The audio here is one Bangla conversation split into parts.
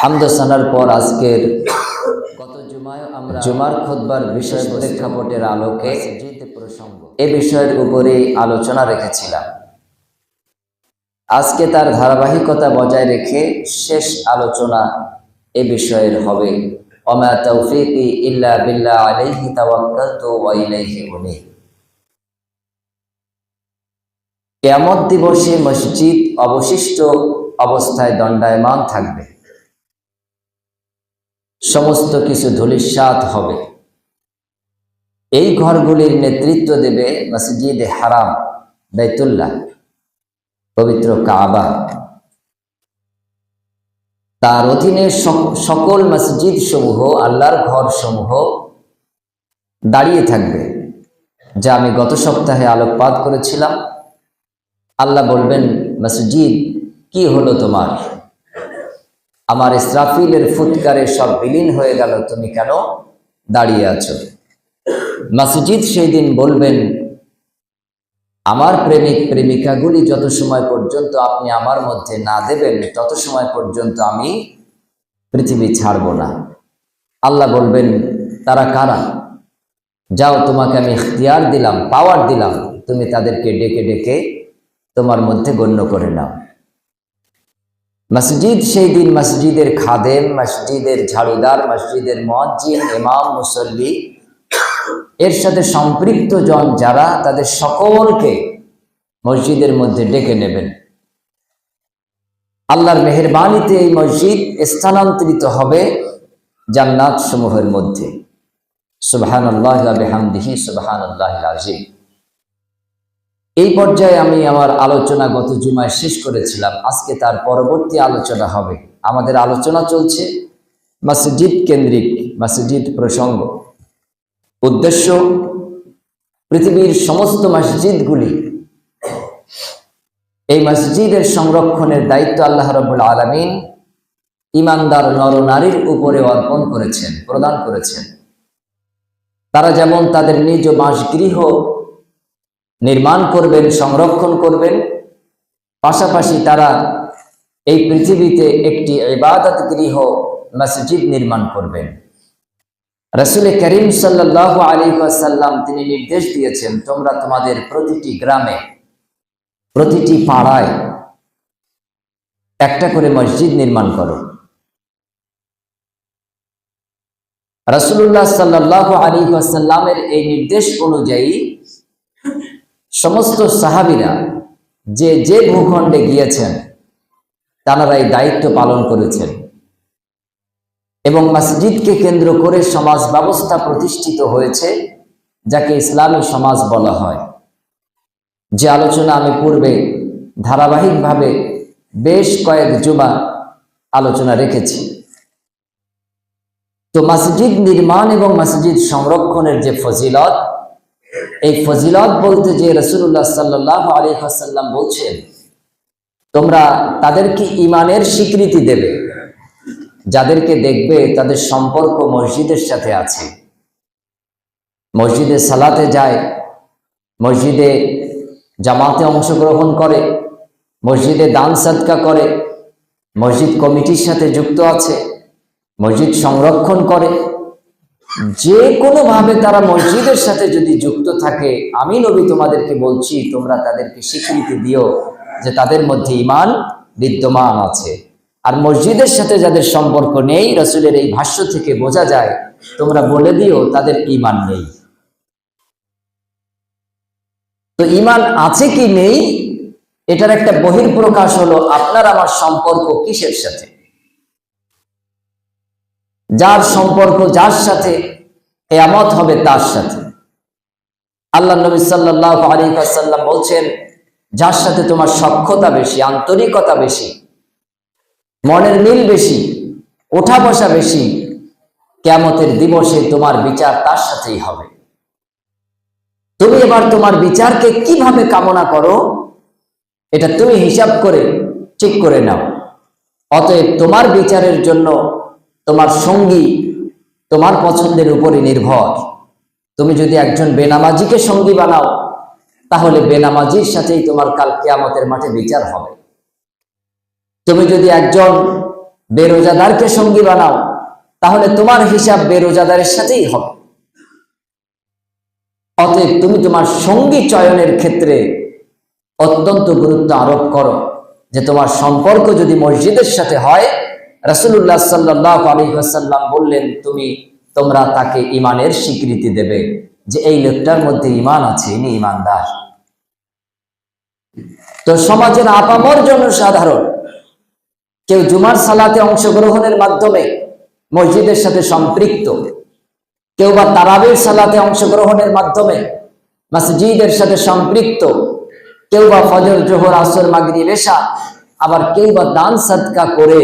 হামদাসানার পর আজকের গত জুমায় আমরা জুমার খুতবার বিষয় প্রেক্ষাপটের আলোকে প্রসঙ্গ এ বিষয়ের উপরে আলোচনা রেখেছিলাম। আজকে তার ধারাবাহিকতা বজায় রেখে শেষ আলোচনা এ বিষয়ের হবে। তৌফিকি ইল্লা বিল্লাহ আলাইহি তাওয়াক্কালতু ওয়া ইলাইহি উনীব। কেয়ামত দিবসে মসজিদ অবশিষ্ট অবস্থায় দণ্ডায়মান থাকবে। সমস্ত কিছু ধূলিসাৎ হবে। এই ঘরগুলির নেতৃত্ব দেবে মসজিদে হারাম, বেতুল্লাহ, পবিত্র কাবা। তার অধীনে সক- সকল মসজিদ সমূহ আল্লাহর ঘর সমূহ দাঁড়িয়ে থাকবে, যা আমি গত সপ্তাহে আলোকপাত করেছিলাম। আল্লাহ বলবেন, মসজিদ, কি হলো তোমার? আমার ইসরাফিলের ফুৎকারে সব বিলীন হয়ে গেল, তুমি কেন দাঁড়িয়ে আছো? মসজিদ সেই দিন বলবেন, আমার প্রেমিক প্রেমিকাগুলি যত সময় পর্যন্ত আপনি আমার মধ্যে না দেবেন, তত সময় পর্যন্ত আমি পৃথিবী ছাড়ব না। আল্লাহ বলবেন, তারা কারা? যাও, তোমাকে আমি ইখতিয়ার দিলাম, পাওয়ার দিলাম, তুমি তাদেরকে ডেকে ডেকে তোমার মধ্যে গণ্য করে নাও। মসজিদ সেই দিন মসজিদের খাদেম, মসজিদের ঝাড়ুদার, মসজিদের মজ্জিন ইমাম, মুসল্লি, এর সাথে সম্পৃক্ত জন যারা, তাদের সকলকে মসজিদের মধ্যে ডেকে নেবেন। আল্লাহর মেহরবানিতে এই মসজিদ স্থানান্তরিত হবে জান্নাত সমূহের মধ্যে। সুবহান আল্লাহ হামদিহি সুবহান আল্লাহ আজিম এই পর্যায়ে আমি আমার আলোচনা গত জুমায় শেষ করেছিলাম। আজকে তার পরবর্তী আলোচনা হবে। আমাদের আলোচনা চলছে মসজিদ কেন্দ্রিক মসজিদ প্রসঙ্গ। উদ্দেশ্য, পৃথিবীর সমস্ত মসজিদগুলি এই মসজিদের সংরক্ষণের দায়িত্ব আল্লাহ রবুল আলমিন ইমানদার নরনারীর উপরে অর্পণ করেছেন, প্রদান করেছেন। তারা যেমন তাদের নিজ বাসগৃহ নির্মাণ করবেন, সংরক্ষণ করবেন। পাশাপাশি তারা এই পৃথিবীতে একটি ইবাদত গৃহ, মসজিদ নির্মাণ করবেন। রসুল করিম সাল্লাহ আলী সাল্লাম তিনি নির্দেশ দিয়েছেন, তোমরা তোমাদের প্রতিটি গ্রামে, প্রতিটি পাড়ায় একটা করে মসজিদ নির্মাণ করো। রসুল্লাহ সাল্লাহ আলী সাল্লামের এই নির্দেশ অনুযায়ী সমস্ত সাহাবিরা যে যে ভূখণ্ডে গিয়েছেন তারা এই দায়িত্ব পালন করেছেন এবং মসজিদকে কেন্দ্র করে সমাজ ব্যবস্থা প্রতিষ্ঠিত হয়েছে, যাকে ইসলামী সমাজ বলা হয়। যে আলোচনা আমি পূর্বে ধারাবাহিকভাবে বেশ কয়েক জুমা আলোচনা রেখেছি। তো মসজিদ নির্মাণ এবং মসজিদ সংরক্ষণের যে ফজিলত এই ফজিলত বলতে যে রসুল্লাহ সাল্লাহ আলী হাসাল্লাম বলছেন, তোমরা তাদেরকে ইমানের স্বীকৃতি দেবে। যাদেরকে দেখবে তাদের সম্পর্ক মসজিদের সাথে আছে। মসজিদে সালাতে যায়, মসজিদে জামাতে অংশগ্রহণ করে, মসজিদে দান সৎকা করে, মসজিদ কমিটির সাথে যুক্ত আছে, মসজিদ সংরক্ষণ করে যে কোনোভাবে তারা মসজিদের সাথে যদি যুক্ত থাকে, আমি নবী তোমাদেরকে বলছি, তোমরা তাদেরকে স্বীকৃতি দিও যে তাদের মধ্যে ইমান বিদ্যমান আছে। আর মসজিদের সাথে যাদের সম্পর্ক নেই, রসুলের এই ভাষ্য থেকে বোঝা যায়, তোমরা বলে দিও, তাদের ইমান নেই। তো ইমান আছে কি নেই? এটার একটা বহির্প্রকাশ হলো, আপনার আমার সম্পর্ক কিসের সাথে? যার সম্পর্ক যার সাথে এমত হবে তার সাথে। আল্লাহ নবী সাল্লাহ আলী আসাল্লাম বলছেন, যার সাথে তোমার সক্ষতা বেশি, আন্তরিকতা বেশি, মনের মিল বেশি ওঠা বসা বেশি কেমতের দিবসে তোমার বিচার তার সাথেই হবে। তুমি এবার তোমার বিচারকে কীভাবে কামনা করো, এটা তুমি হিসাব করে ঠিক করে নাও। অতএব তোমার বিচারের জন্য তোমার সঙ্গী তোমার পছন্দের উপরে নির্ভর। তুমি যদি একজন বেনামাজিকে সঙ্গী বানাও, তাহলে বেনামাজির সাথেই তোমার কাল কেয়ামতের মাঠে বিচার হবে। তুমি যদি একজন বেরোজাদারকে সঙ্গী বানাও, তাহলে তোমার হিসাব বেরোজাদারের সাথেই হবে। অতএব তুমি তোমার সঙ্গী চয়নের ক্ষেত্রে অত্যন্ত গুরুত্ব আরোপ করো যে তোমার সম্পর্ক যদি মসজিদের সাথে হয় রাসুল্লাহ সাল্লাহ আলী আসাল্লাম বললেন, তুমি, তোমরা তাকে ইমানের স্বীকৃতি দেবে যে এই লোকটার মধ্যে ইমান আছে, ইনি ইমানদার তো সমাজের আপামর জন্য সাধারণ কেউ জুমার সালাতে অংশগ্রহণের মাধ্যমে মসজিদের সাথে সম্পৃক্ত, কেউ বা তারাবির সালাতে অংশগ্রহণের মাধ্যমে মসজিদের সাথে সম্পৃক্ত, কেউ বা ফজর, জোহর, আসর মাগরি রেশা আবার কেউ বা দান সদকা করে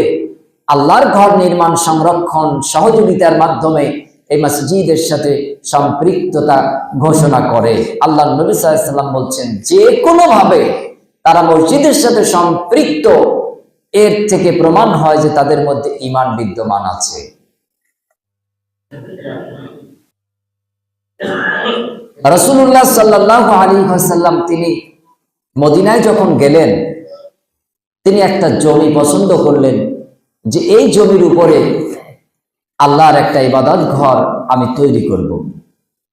আল্লাহর ঘর নির্মাণ, সংরক্ষণ, সহযোগিতার মাধ্যমে এই মসজিদের সাথে সম্পৃক্ততা ঘোষণা করে। আল্লাহ নবী সাল্লাম বলছেন, যে কোনো ভাবে তারা মসজিদের সাথে সম্পৃক্ত, এর থেকে প্রমাণ হয় যে তাদের মধ্যে ইমান বিদ্যমান আছে। রসুল্লাহ সাল্লাহ আলী হাসাল্লাম তিনি মদিনায় যখন গেলেন, তিনি একটা জমি পছন্দ করলেন। যে এই জমির উপরে আল্লাহর একটা ইবাদত ঘর আমি তৈরি করব।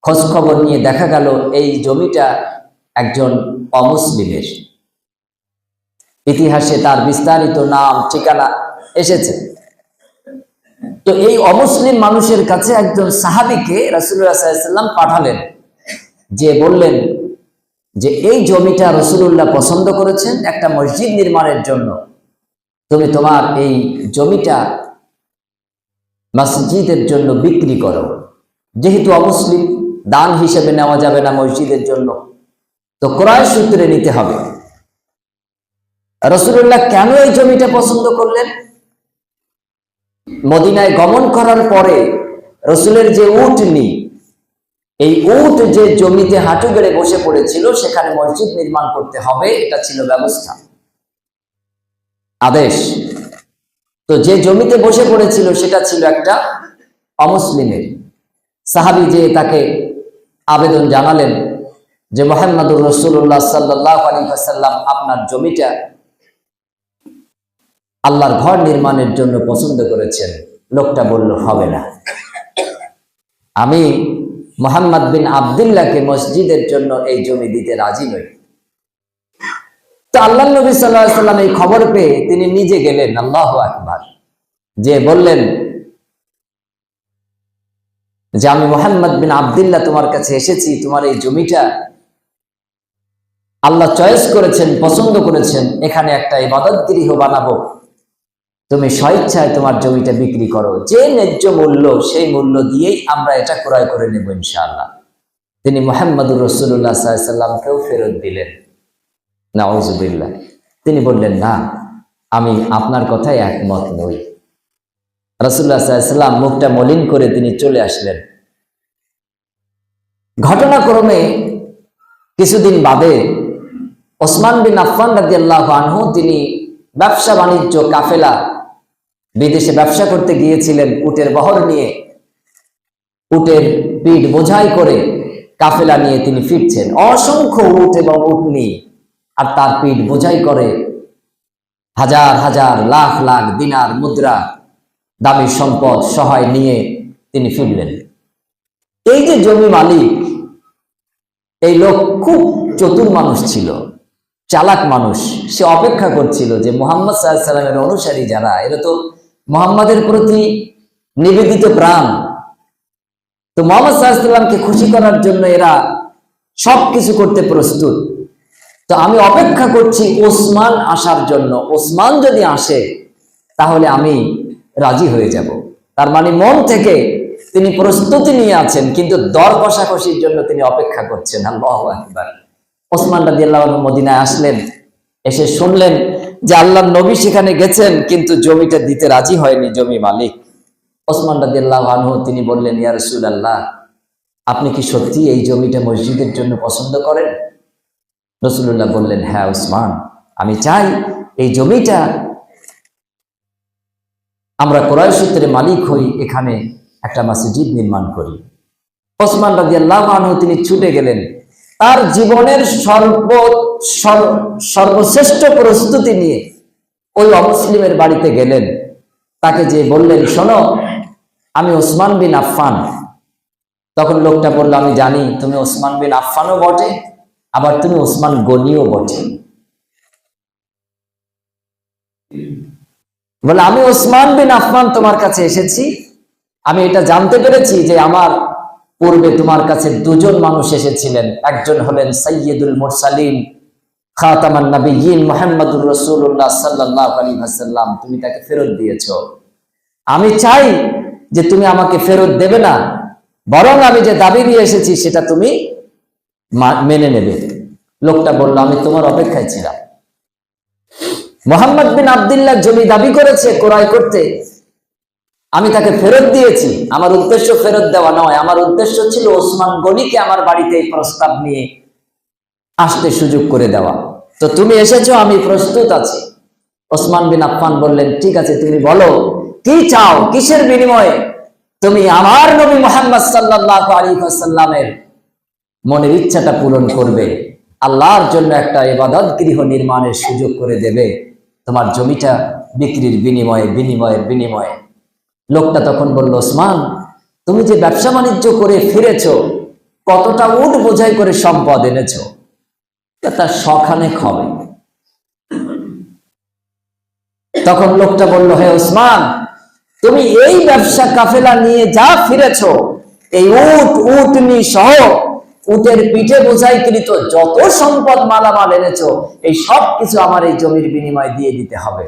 খোঁজ খবর নিয়ে দেখা গেল এই জমিটা একজন অমুসলিমের। ইতিহাসে তার বিস্তারিত নাম, ঠিকানা এসেছে। তো এই অমুসলিম মানুষের কাছে একজন সাহাবিকে রাসুল্লাহাম পাঠালেন। যে বললেন যে এই জমিটা রসুল্লাহ পছন্দ করেছেন একটা মসজিদ নির্মাণের জন্য। তুমি তোমার এই জমিটা মসজিদের জন্য বিক্রি করো। যেহেতু অমুসলিম, দান হিসেবে নেওয়া যাবে না মসজিদের জন্য। তো ক্রয় সূত্রে নিতে হবে। রসুল্লাহ কেন এই জমিটা পছন্দ করলেন? মদিনায় গমন করার পরে রসুলের যে উট নি এই উট যে জমিতে হাঁটু গেড়ে বসে পড়েছিল, সেখানে মসজিদ নির্মাণ করতে হবে, এটা ছিল ব্যবস্থা। আদেশ। তো যে জমিতে বসে পড়েছিল সেটা ছিল একটা অমুসলিমের। সাহাবি যে তাকে আবেদন জানালেন যে মোহাম্মদুর রসুল্লাহ সাল্লাহ আপনার জমিটা আল্লাহর ঘর নির্মাণের জন্য পছন্দ করেছেন, লোকটা বলল, হবে না। আমি মোহাম্মদ বিন আবদুল্লাহকে মসজিদের জন্য এই জমি দিতে রাজি নই। তো আল্লাহ নবী সাল্লাম এই খবর পেয়ে তিনি নিজে গেলেন, আল্লাহ আকবার। যে বললেন যে আমি মোহাম্মদ বিন আবদুল্লাহ তোমার কাছে এসেছি, তোমার এই জমিটা আল্লাহ চয়েস করেছেন, পছন্দ করেছেন, এখানে একটা ইবাদত গৃহ বানাবো। তুমি স্বেচ্ছায় তোমার জমিটা বিক্রি করো। যে ন্যায্য মূল্য, সেই মূল্য দিয়েই আমরা এটা ক্রয় করে নেব ইনশাআল্লাহ। তিনি মোহাম্মদুর রসুল্লাহ সাল্লামকেও ফেরত দিলেন। নাউজুবিল্লাহ। তিনি বললেন, না, আমি আপনার কথায় একমত নই। রসুল্লাহ সাল্লাম মুখটা মলিন করে তিনি চলে আসলেন। ঘটনাক্রমে কিছুদিন বাদে ওসমান বিন আফান রাজি আল্লাহ আনহু তিনি ব্যবসা বাণিজ্য, কাফেলা, বিদেশে ব্যবসা করতে গিয়েছিলেন উটের বহর নিয়ে। উটের পিঠ বোঝাই করে কাফেলা নিয়ে তিনি ফিরছেন। অসংখ্য উট এবং উট নিয়ে। আর তার পিঠ বোঝাই করে, হাজার হাজার লাখ লাখ দিনার মুদ্রা, দামি সম্পদ সহায় নিয়ে তিনি ফিরলেন। এই যে জমি মালিক, এই লোক খুব চতুর মানুষ ছিল, চালাক মানুষ। সে অপেক্ষা করছিল যে মোহাম্মদ সাল্লামের অনুসারী যারা, এরা তো মোহাম্মদের প্রতি নিবেদিত প্রাণ। তো মোহাম্মদ সাল্লামকে খুশি করার জন্য এরা সব কিছু করতে প্রস্তুত। তো আমি অপেক্ষা করছি ওসমান আসার জন্য। ওসমান যদি আসে, তাহলে আমি রাজি হয়ে যাব। তার মানে মন থেকে তিনি প্রস্তুতি নিয়ে আছেন, কিন্তু দর কষাকষির জন্য তিনি অপেক্ষা করছেন। ওসমান রাজি আল্লাহ মদিনায় আসলেন, এসে শুনলেন যে আল্লাহ নবী সেখানে গেছেন, কিন্তু জমিটা দিতে রাজি হয়নি জমি মালিক। ওসমান রাজি আল্লাহ আনহু তিনি বললেন, ইয়া রসুল আল্লাহ আপনি কি সত্যি এই জমিটা মসজিদের জন্য পছন্দ করেন? রসুল্লাহ বললেন হ্যাঁ ওসমান, আমি চাই এই জমিটা আমরা ক্রয় সূত্রে মালিক হই, এখানে একটা মসজিদ নির্মাণ করি। ওসমান রাজি আল্লাহ তিনি ছুটে গেলেন। তার জীবনের সর্ব সর্বশ্রেষ্ঠ প্রস্তুতি নিয়ে ওই অমুসলিমের বাড়িতে গেলেন। তাকে যে বললেন, শোনো, আমি ওসমান বিন আফফান। তখন লোকটা বলল, আমি জানি, তুমি ওসমান বিন আফফানও বটে। আবার তুমি ওসমান গনিও বটে। বলে, আমি ওসমান বিন আফমান তোমার কাছে এসেছি। আমি এটা জানতে পেরেছি যে আমার পূর্বে তোমার কাছে দুজন মানুষ এসেছিলেন। একজন হলেন সৈয়দুল মুরসালিন, খাতামান নবীন মোহাম্মদুর রসুল্লাহ সাল্লাহ আলী হাসাল্লাম তুমি তাকে ফেরত দিয়েছ। আমি চাই যে তুমি আমাকে ফেরত দেবে না। বরং আমি যে দাবি নিয়ে এসেছি সেটা তুমি মেনে নেবে। লোকটা বলল, আমি তোমার অপেক্ষায় ছিলাম। মোহাম্মদ বিন আবদুল্লাহ জমি দাবি করেছে ক্রয় করতে। আমি তাকে ফেরত দিয়েছি। আমার উদ্দেশ্য ফেরত দেওয়া নয়। আমার উদ্দেশ্য ছিল ওসমান গনিকে আমার বাড়িতে এই প্রস্তাব নিয়ে আসতে সুযোগ করে দেওয়া। তো তুমি এসেছ, আমি প্রস্তুত আছি। ওসমান বিন আফফান বললেন, ঠিক আছে, তুমি বলো, কি চাও? কিসের বিনিময়ে? তুমি আমার নবী মোহাম্মদ সাল্লাহ আলী সাল্লামের মনের ইচ্ছাটা পূরণ করবে। আল্লাহর জন্য একটা ইবাদত গৃহ নির্মাণের সুযোগ করে দেবে। তোমার জমিটা বিক্রির বিনিময়ে বিনিময়ে বিনিময়ে। লোকটা তখন বলল, ওসমান, তুমি যে ব্যবসা বাণিজ্য করে ফিরেছ, কতটা উট বোঝাই করে সম্পদ এনেছ? তা তার শখানে হবে। তখন লোকটা বলল, হে ওসমান, তুমি এই ব্যবসা কাফেলা নিয়ে যা ফিরেছ, এই উট উটনি সহ উটের পিঠে বোঝাই কৃত যত সম্পদ মালামাল এনেছো, এই সব কিছু আমার এই জমির বিনিময় দিয়ে দিতে হবে।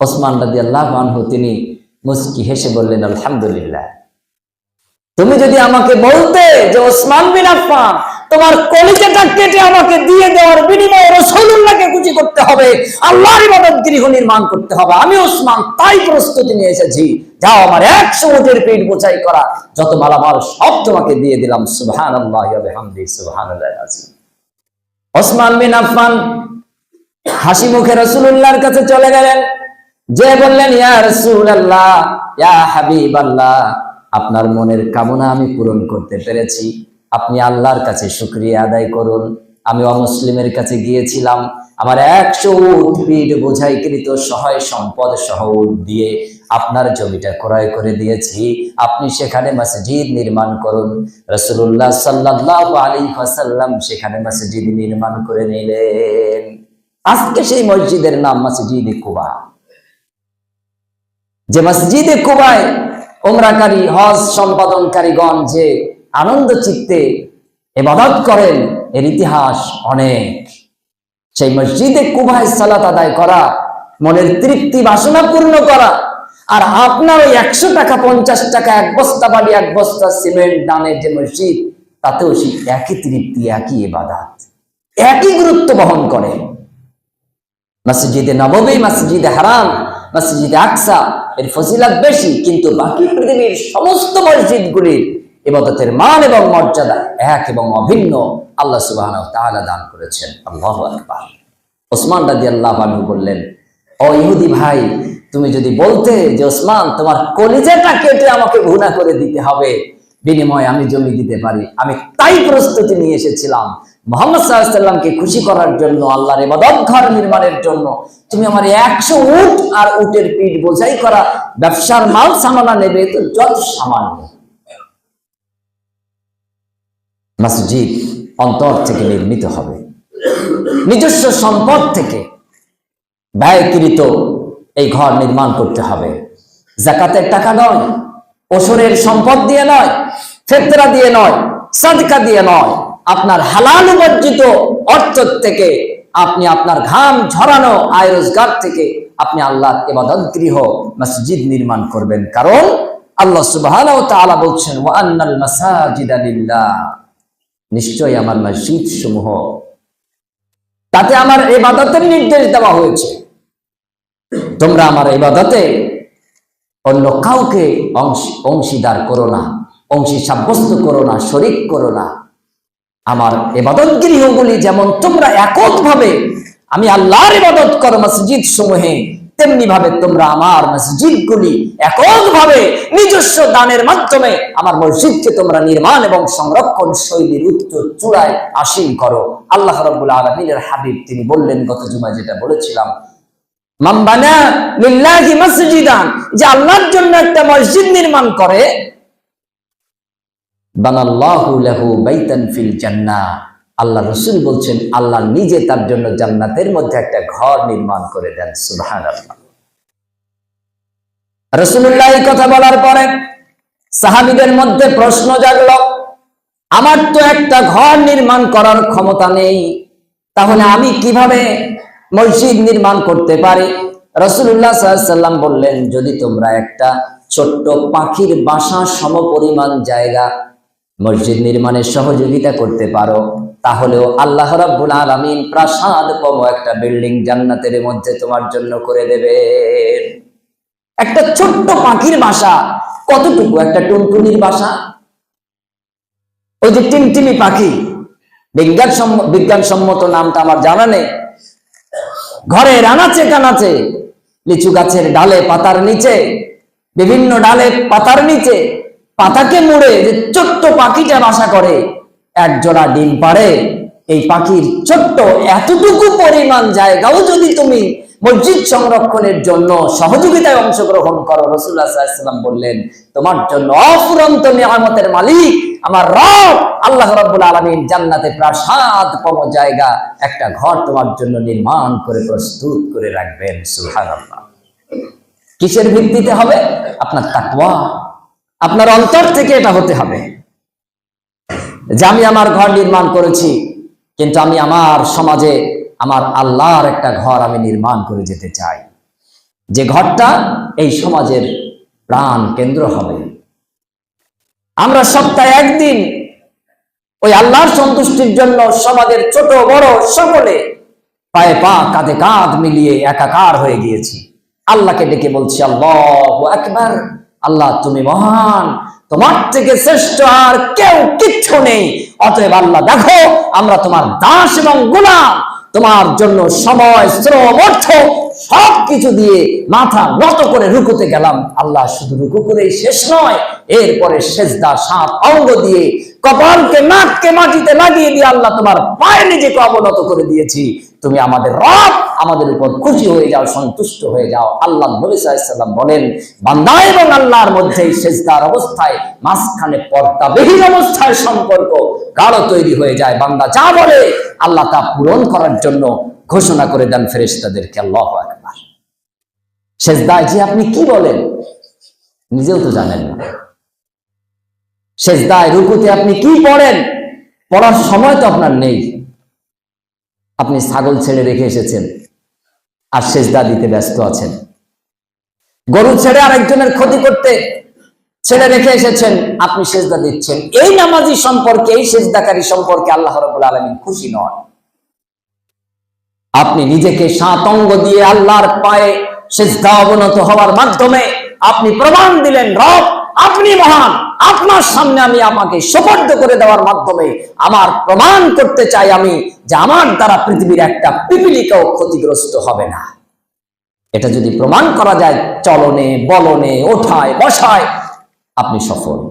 ওসমান রাজি আল্লাহ তিনি মুস্কি হেসে বললেন, আলহামদুলিল্লাহ। তুমি যদি আমাকে বলতে যে ওসমান বিন আফফান, তোমার কলিজাটা কেটে আমাকে দিয়ে দেওয়ার বিনিময়ে রসুল্লাহকে খুশি করতে হবে, আল্লাহর ইবাদত গৃহ নির্মাণ করতে হবে। আমি ওসমান তাই প্রস্তুতি নিয়ে এসেছি। যাও আমার একশো উটের পিঠ বোঝাই করা। যত মালামাল সব তোমাকে দিয়ে দিলাম। সুবহান আল্লাহ হামদি সুবহান ওসমান বিন আফফান হাসি মুখে রসুল্লাহর কাছে চলে গেলেন। যে বললেন, ইয়া রসুল আল্লাহ ইয়া হাবিব আল্লাহ আপনার মনের কামনা আমি পূরণ করতে পেরেছি। আপনি আল্লাহর কাছে শুক্রিয়া আদায় করুন। আমি অমুসলিমের কাছে গিয়েছিলাম। আমার একশো পিঠ বোঝাইকৃত সহায় সম্পদ সহ দিয়ে আপনার জমিটা ক্রয় করে দিয়েছি। আপনি সেখানে মসজিদ নির্মাণ করুন। রসুল্লাহ সাল্লাহ আলী হাসাল্লাম সেখানে মসজিদ নির্মাণ করে নিলেন। আজকে সেই মসজিদের নাম মসজিদ কুবা। যে মসজিদে কুবায় ওমরাকারী হজ সম্পাদনকারীগণ যে আনন্দ চিত্তে এবাদত করেন, এর ইতিহাস অনেক। সেই মসজিদে কুবায় সালাত আদায় করা, মনের তৃপ্তি বাসনা পূর্ণ করা, আর আপনার ওই একশো টাকা, পঞ্চাশ টাকা, এক বস্তা বাড়ি এক বস্তা সিমেন্ট, দানের যে মসজিদ, তাতেও সেই একই তৃপ্তি, একই এবাদাত একই গুরুত্ব বহন করে। মসজিদে নবমী মসজিদে হারাম মসজিদে আকসা, এর ফজিলাত বেশি, কিন্তু বাকি পৃথিবীর সমস্ত মসজিদগুলির ইবাদতের মান এবং মর্যাদা এক এবং অভিন্ন আল্লাহ সুবাহ দান করেছেন। আল্লাহ আকবার। ওসমান আল্লাহ আনহু বললেন, ও ইহুদি ভাই, তুমি যদি বলতে যে, ওসমান, তোমার কলিজাটা কেটে আমাকে ঘুণা করে দিতে হবে বিনিময়ে আমি জমি দিতে পারি। আমি তাই প্রস্তুতি নিয়ে এসেছিলাম। মোহাম্মদ সাল্লামকে খুশি করার জন্য, আল্লাহর এবাদত ঘর নির্মাণের জন্য। তুমি আমার একশো উট আর উটের পিঠ বোঝাই করা, ব্যবসার মাল সামানা নেবে, তো যত সামান্য। মসজিদ অন্তর থেকে নির্মিত হবে। নিজস্ব সম্পদ থেকে ব্যয়কৃত এই ঘর নির্মাণ করতে হবে। জাকাতের টাকা নয় ওসরের সম্পদ দিয়ে নয়, ফেতরা দিয়ে নয়, সাদকা দিয়ে নয়। আপনার হালাল উপার্জিত অর্থ থেকে আপনি আপনার ঘাম ঝরানো আয় রোজগার থেকে আপনি আল্লাহ এবাদত গৃহ মসজিদ নির্মাণ করবেন। কারণ আল্লাহ তাআলা বলছেন, ওয়া আন্নাল মাসাজিদা লিল্লাহ। নিশ্চয়ই আমার মসজিদ সমূহ তাতে আমার এবাদতের নির্দেশ দেওয়া হয়েছে। তোমরা আমার এবাদতে অন্য কাউকে অংশ- অংশীদার করো না, অংশী সাব্যস্ত করো না, শরিক করো না। আমার এবাদত গৃহগুলি যেমন তোমরা এককভাবে, আমি আল্লাহর ইবাদত করো মসজিদ সমূহে, তেমনি ভাবে তোমরা আমার মসজিদগুলি এককভাবে নিজস্ব দানের মাধ্যমে আমার মসজিদকে তোমরা নির্মাণ এবং সংরক্ষণ শৈলীর উচ্চ চূড়ায় আসীন করো। আল্লাহ রব্বুল আলমিনের হাবিব তিনি বললেন, গত জুমায় যেটা বলেছিলাম যে আল্লাহর জন্য একটা মসজিদ নির্মাণ করে আল্লাহ রসুল বলছেন, আল্লাহ নিজে তার জন্য জান্নাতের মধ্যে একটা ঘর নির্মাণ করে দেন রসুল্লাহ এই কথা বলার পরে সাহাবিদের মধ্যে প্রশ্ন জাগলো, আমার তো একটা ঘর নির্মাণ করার ক্ষমতা নেই, তাহলে আমি কীভাবে মসজিদ নির্মাণ করতে পারি। রসুল্লাহ সাল্লাম বললেন, যদি তোমরা একটা ছোট্ট পাখির বাসা সমপরিমাণ জায়গা মসজিদ নির্মাণে সহযোগিতা করতে পারো, তাহলেও আল্লাহ রাব্বুল আলামিন প্রাসাদ কম একটা বিল্ডিং জান্নাতের মধ্যে তোমার জন্য করে দেবেন। একটা ছোট্ট পাখির বাসা, কতটুকু? একটা টুনটুনির বাসা? ওই যে টিমটিমি পাখি বিজ্ঞান সম্ম- বিজ্ঞানসম্মত নামটা আমার জানা নেই। ঘরে রানাচে কানাচে লিচু গাছের ডালে, পাতার নিচে। বিভিন্ন ডালে, পাতার নিচে। পাতাকে মুড়ে যে ছোট্ট পাখিটা বাসা করে, এক জোড়া ডিম পারে এই পাখির ছোট্ট এতটুকু পরিমাণ জায়গাও যদি তুমি মসজিদ সংরক্ষণের জন্য সহযোগিতায় অংশগ্রহণ করো। রসুল্লাহ সাল্লাম বললেন, তোমার জন্য অফুরন্ত নিয়ামতের মালিক আমার রব। আল্লাহ রব্বুল আলমিন জান্নাতে প্রাসাদ পম জায়গা, একটা ঘর তোমার জন্য নির্মাণ করে, প্রস্তুত করে রাখবেন। সুবহানাল্লাহ। কিসের ভিত্তিতে হবে? আপনার তাকওয়া। আপনার অন্তর থেকে এটা হতে হবে। যে আমি আমার ঘর নির্মাণ করেছি, কিন্তু আমি আমার সমাজে আমার আল্লাহর একটা ঘর আমি নির্মাণ করে যেতে চাই। যে ঘরটা এই সমাজের প্রাণ কেন্দ্র হবে। আমরা সপ্তাহে একদিন ওই আল্লাহর সন্তুষ্টির জন্য সমাজের ছোট, বড় সকলে পায়ে পা কাঁধে কাঁধ মিলিয়ে একাকার হয়ে গিয়েছি। আল্লাহকে ডেকে বলছি, আল্লাহ একবার আল্লাহ তুমি মহান। তোমার থেকে শ্রেষ্ঠ আর কেউ কিচ্ছু নেই। অতএব আল্লাহ, দেখো, আমরা তোমার দাস এবং গোলাম। তোমার জন্য সময়, শ্রম, অর্থ সব কিছু দিয়ে মাথা নত করে রুকুতে গেলাম। আল্লাহ শুধু রুকু করেই শেষ নয়, এরপরে শেষদা সাত অঙ্গ দিয়ে কপালকে, নাককে, মাটিতে লাগিয়ে দিয়ে আল্লাহ তোমার পায়ে নিজেকে অবনত করে দিয়েছি। তুমি আমাদের রব, আমাদের উপর খুশি হয়ে যাও, সন্তুষ্ট হয়ে যাও। আল্লাহ নবী সাল্লাম বলেন, বান্দা এবং আল্লাহর মধ্যে সেজদার অবস্থায় মাঝখানে পর্দাবিহীন অবস্থায় সম্পর্ক গাঢ় তৈরি হয়ে যায়। বান্দা যা বলে, আল্লাহ তা পূরণ করার জন্য ঘোষণা করে দেন ফেরেশতাদেরকে, আল্লাহ একবার সেজদায় যে আপনি কি বলেন, নিজেও তো জানেন না। সেজদায় রুকুতে আপনি কি পড়েন, পড়ার সময় তো আপনার নেই। আপনি ছাগল ছেড়ে রেখে এসেছেন আর সেজদা দিতে ব্যস্ত আছেন। গরু ছেড়ে আরেকজনের ক্ষতি করতে ছেড়ে রেখে এসেছেন, আপনি সেজদা দিচ্ছেন। এই নামাজি সম্পর্কে, এই সেজদাকারী সম্পর্কে আল্লাহ রবুল আলমিন খুশি নয় আপনি নিজেকে সাতঙ্গ দিয়ে আল্লাহর পায়ে সেজদা অবনত হওয়ার মাধ্যমে আপনি প্রমাণ দিলেন, রব, আপনি মহান। আপনার সামনে আমি আমাকে সোপর্দ করে দেওয়ার মাধ্যমে আমার প্রমাণ করতে চাই আমি যে আমার দ্বারা পৃথিবীর একটা পিপিলিকাও ক্ষতিগ্রস্ত হবে না। এটা যদি প্রমাণ করা যায়, চলনে, বলনে, ওঠায়, বসায়, আপনি সফল।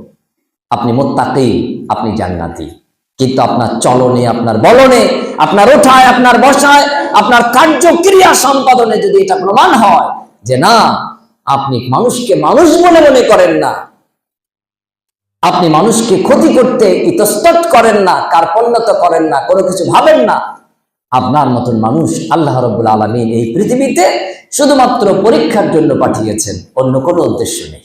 আপনি মোত্তাকি, আপনি জান্নাতি। কিন্তু আপনার চলনে, আপনার বলনে, আপনার ওঠায়, আপনার বসায়, আপনার কার্যক্রিয়া সম্পাদনে যদি এটা প্রমাণ হয় যে না, আপনি মানুষকে মানুষ মনে মনে করেন না আপনি মানুষকে ক্ষতি করতে ইতস্তত করেন না, কার্পণ্যত করেন না, কোনো কিছু ভাবেন না। আপনার মতন মানুষ আল্লাহ রবুল আলমিন এই পৃথিবীতে শুধুমাত্র পরীক্ষার জন্য পাঠিয়েছেন, অন্য কোনো উদ্দেশ্য নেই।